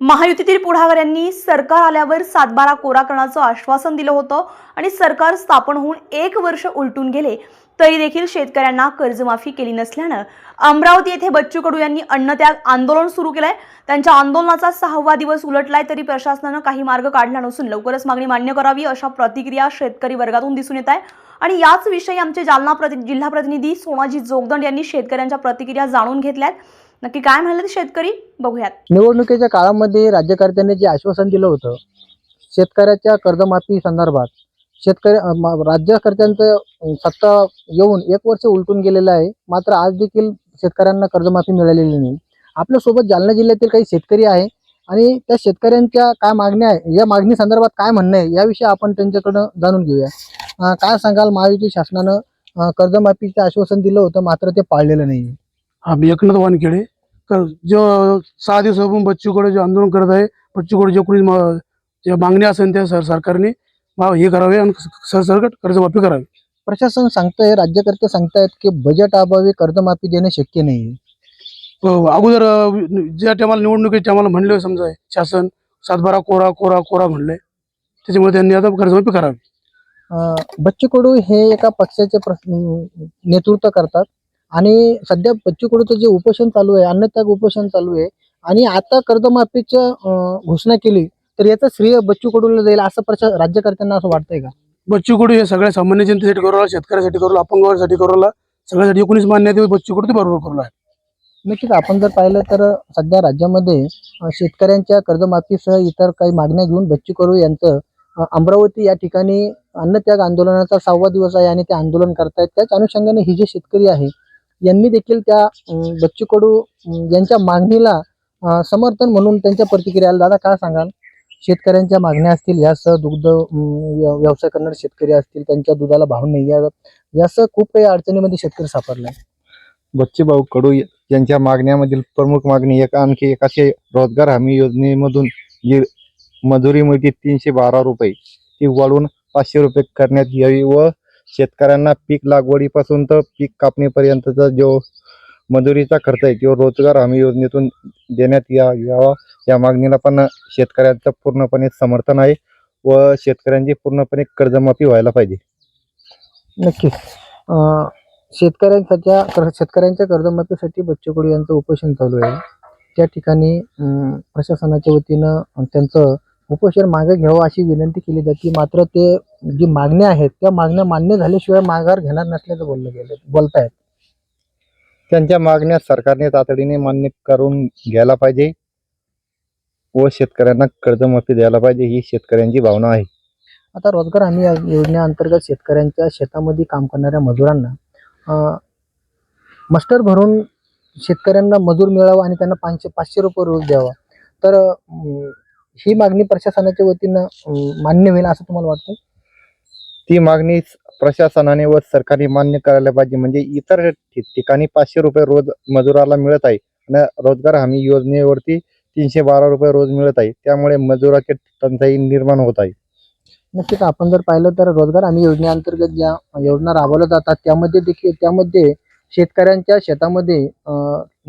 महायुतीतील पुढाऱ्यांनी सरकार आल्यावर सातबारा कोरा करण्याचं आश्वासन दिलं होतं आणि सरकार स्थापन होऊन एक वर्ष उलटून गेले. तरी देखील शेतकऱ्यांना कर्जमाफी केली नसल्यानं अमरावती येथे बच्चू कडू यांनी अन्नत्याग आंदोलन सुरू केलंय. त्यांच्या आंदोलनाचा सहावा दिवस उलटलाय तरी प्रशासनानं काही मार्ग काढला नसून लवकरच मागणी मान्य करावी अशा प्रतिक्रिया शेतकरी वर्गातून दिसून येत आहे. आणि याच विषयी आमचे जालना प्रति जिल्हा प्रतिनिधी सोनाजी जोगदंड यांनी शेतकऱ्यांच्या प्रतिक्रिया जाणून घेतल्यात. नक्की काय म्हणाले ते शेतकरी? बघूयात. निवडणुकीच्या काळामध्ये राज्यकर्त्यांनी जे आश्वासन दिलं होतं शेतकऱ्याच्या कर्जमाफी संदर्भात शेतकरी म- राज्यकर्त्यांचं सत्ता येऊन एक वर्ष उलटून गेलेलं आहे मात्र आज देखील शेतकऱ्यांना कर्जमाफी मिळालेली नाही. आपल्यासोबत जालना जिल्ह्यातील काही शेतकरी आहे आणि त्या शेतकऱ्यांच्या काय मागण्या आहे या मागणी संदर्भात काय म्हणणं आहे याविषयी आपण त्यांच्याकडं जाणून घेऊया. अं, काय सांगाल महायुती शासनानं अं, कर्जमाफीचं आश्वासन दिलं होतं मात्र ते पाळलेलं नाही आम्ही एकनाथ वानखेडे जो सहा दिवसापासून बच्चूकडे जे आंदोलन करत आहे बच्चूकडे जे कोणी म- जे मागणी असेल त्या सर सरकारने हे करावे आणि सरसकट कर्जमाफी करावी। प्रशासन सांगतंय राज्यकर्ते सांगतायत की बजेट अभावी कर्जमाफी देणे शक्य नाही अगोदर ज्या टायमाला निवडणुकीच्या टायमाला म्हणले समजा शासन सातबारा कोरा कोरा कोरा म्हणले त्याच्यामुळे त्यांनी आता कर्जमाफी करावी. बच्चू कडू हे एका पक्षाचे नेतृत्व करतात. आणि सध्या बच्चू कडूचं जे उपोषण चालू आहे अन्नत्याग उपोषण चालू आहे आणि आता कर्जमाफीचं घोषणा केली तर याचं श्रेय बच्चू कडूला जाईल असं प्रशा राज्यकर्त्यांना असं वाटतंय का? बच्चू कडू हे सगळ्या सामान्य जनतेसाठी करू शेतकऱ्यासाठी करू अपंगासाठी करू सगळ्यासाठी कोणीच मान्य बच्चू कडू ते बरोबर करू नक्कीच आपण जर पाहिलं तर सध्या राज्यामध्ये शेतकऱ्यांच्या कर्जमाफीसह इतर काही मागण्या घेऊन बच्चू कडू यांचं अमरावती या ठिकाणी अन्नत्याग आंदोलनाचा सहावा दिवस आहे आणि ते आंदोलन करतायत. त्याच अनुषंगाने ही जे शेतकरी आहे यांनी देखील त्या अं, बच्चू कडू यांच्या मागणीला समर्थन म्हणून त्यांच्या प्रतिक्रियाला दादा काय सांगाल? शेतकऱ्यांच्या मागण्या असतील यासह दुग्ध व्यवसाय करणारे शेतकरी असतील त्यांच्या दुधाला भाव नाही यावं यासह खूप काही अडचणीमध्ये शेतकरी सापडलाय बच्चूभाऊ कडू यांच्या मागण्यामधील प्रमुख मागणी एक आणखी एक असे रोजगार हमी योजनेमधून जी मजुरी मिळते तीनशे बारा रुपये ती वाढवून पाचशे रुपये करण्यात यावी व शेतकऱ्यांना पीक लागवडीपासून तर पीक कापणीपर्यंतचा जो मजुरीचा खर्च आहे तो रोजगार हमी योजनेतून देण्यात या यावा. या मागणीला पण शेतकऱ्यांचं पूर्णपणे समर्थन आहे व शेतकऱ्यांची पूर्णपणे कर्जमाफी व्हायला पाहिजे. नक्कीच. शेतकऱ्यांसाठी शेतकऱ्यांच्या शेतकऱ्यांच्या कर्जमाफीसाठी बच्चू कडू यांचं उपोषण चालू आहे. त्या ठिकाणी प्रशासनाच्या वतीनं त्यांचं उपोषण मागे घ्यावं अशी विनंती केली जाते. मात्र ते जी मागण्या आहेत त्या मागण्या मान्य झाल्याशिवाय माघार घेणार नसल्याचं बोललं गेलं बोलतायत. त्यांच्या मागण्या सरकारने तातडीने मान्य करून घ्यायला पाहिजे व शेतकऱ्यांना कर्जमाफी द्यायला पाहिजे ही शेतकऱ्यांची भावना आहे. आता रोजगार हमी या योजनेअंतर्गत शेतकऱ्यांच्या शेतामध्ये काम करणाऱ्या मजुरांना अं, मस्टर भरून शेतकऱ्यांना मजूर मिळावा आणि त्यांना पाचशे पाचशे रुपये रोज द्यावा. तर अं, ही मागणी प्रशासनाच्या वतीनं मान्य होईल असं तुम्हाला वाटतं ती मागणी प्रशासनाने व सरकारने मान्य करायला पाहिजे. म्हणजे इतर ठिकाणी पाचशे रुपये रोज मजुराला मिळत आहे आणि रोजगार हमी योजनेवरती तीनशे बारा रुपये रोज मिळत आहे. त्यामुळे मजुराची टंचाई निर्माण होत आहे. नक्कीच आपण जर पाहिलं तर रोजगार हमी योजनेअंतर्गत ज्या योजना राबवल्या जातात त्यामध्ये देखील त्यामध्ये शेतकऱ्यांच्या शेतामध्ये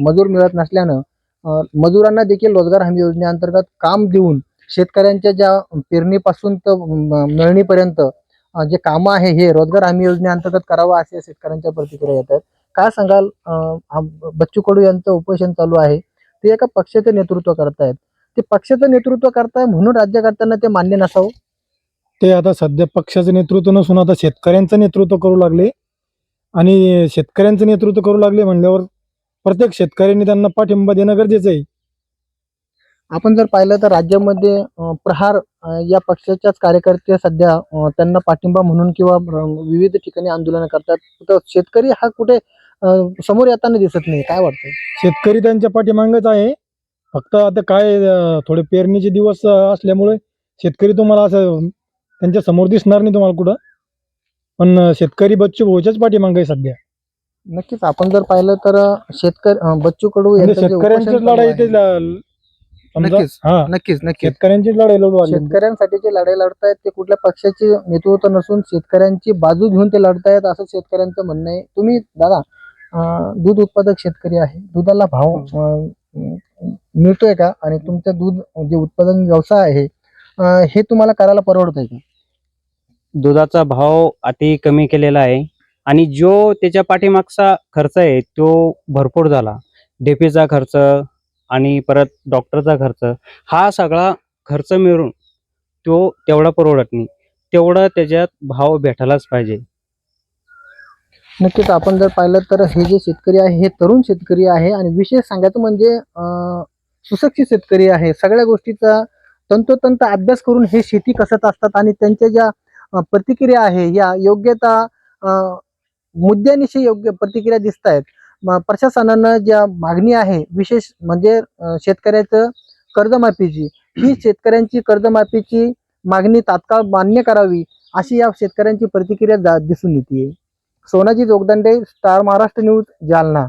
मजूर मिळत नसल्यानं मजुरांना देखील रोजगार हमी योजनेअंतर्गत काम देऊन शेतकऱ्यांच्या ज्या पेरणीपासून तर मळणीपर्यंत जे कामं आहे हे रोजगार हमी योजनेअंतर्गत करावं असे शेतकऱ्यांच्या प्रतिक्रिया येतात. काय सांगाल? बच्चू कडू यांचं उपोषण चालू आहे. ते एका पक्षाचे नेतृत्व करतायत. ते पक्षाचं नेतृत्व करताय म्हणून राज्यकर्त्यांना ते मान्य नसावं? ते आता सध्या पक्षाचं नेतृत्व नसून आता शेतकऱ्यांचं नेतृत्व करू लागले. आणि शेतकऱ्यांचं नेतृत्व करू लागले म्हणल्यावर प्रत्येक शेतकऱ्यांनी त्यांना पाठिंबा देणं गरजेचं आहे. आपण जर पाहिलं तर राज्यामध्ये अं, प्रहार अं, या पक्षाच्याच कार्यकर्ते सध्या अं, त्यांना पाठिंबा म्हणून किंवा अं, विविध ठिकाणी आंदोलन करतात. तर शेतकरी हा कुठे अं, समोर येताना दिसत नाही. काय वाटतं शेतकरी त्यांच्या पाठीमागच आहे. फक्त आता काय अं, थोडे पेरणीचे दिवस अं, असल्यामुळे शेतकरी तुम्हाला असं त्यांच्यासमोर दिसणार नाही तुम्हाला कुठं. पण अं, शेतकरी बच्चू भाऊच्याच पाठीमागे आहे सध्या. नक्कीच. आपण जर पाहिलं तर शेतकरी बच्चू कडू म्हणजे यांचं जे शेतकऱ्यांचीच उपोषण चालू लढाई आहे- ते ल- समजा नक्कीच. हा. नक्कीच नक्कीच. शेतकऱ्यांचीच लढाई लढू आली. शेतकऱ्यांसाठी जे लढाई लढतायत ते कुठल्या पक्षाचे नेतृत्व नसून शेतकऱ्यांची बाजू घेऊन ते लढतायत असं शेतकऱ्यांचं म्हणणं आहे. तुम्ही दादा अं, दूध उत्पादक शेतकरी आहे. दुधाला भाव अं, मिळतोय का? आणि तुमचं दूध जे उत्पादन व्यवसाय आहे अं, हे तुम्हाला करायला परवडत आहे का? दुधाचा भाव अति कमी केलेला आहे. आणि जो त्याच्या पाठीमागचा खर्च आहे तो भरपूर झाला. डेपीचा खर्च आणि परत डॉक्टरचा खर्च हा सगळा खर्च मिळून तो तेवढा परवडत नाही. तेवढा त्याच्यात भाव भेटायलाच पाहिजे. नक्कीच आपण जर पाहिलं तर हे जे शेतकरी आहे हे तरुण शेतकरी आहे आणि विशेष सांगायचं म्हणजे अं, सुशिक्षित शेतकरी आहे. सगळ्या गोष्टीचा तंतोतंत अभ्यास करून हे शेती कसत असतात आणि त्यांच्या ज्या प्रतिक्रिया आहे या योग्यता मुद्द्यानिशी योग्य प्रतिक्रिया दिसत आहेत प्रशासनानं ज्या मागणी आहे विशेष म्हणजे शेतकऱ्याचं कर्जमाफीची ही शेतकऱ्यांची कर्जमाफीची मागणी तात्काळ मान्य करावी अशी या शेतकऱ्यांची प्रतिक्रिया जा- दिसून येते सोनाजी जोगदंडे स्टार महाराष्ट्र न्यूज जालना.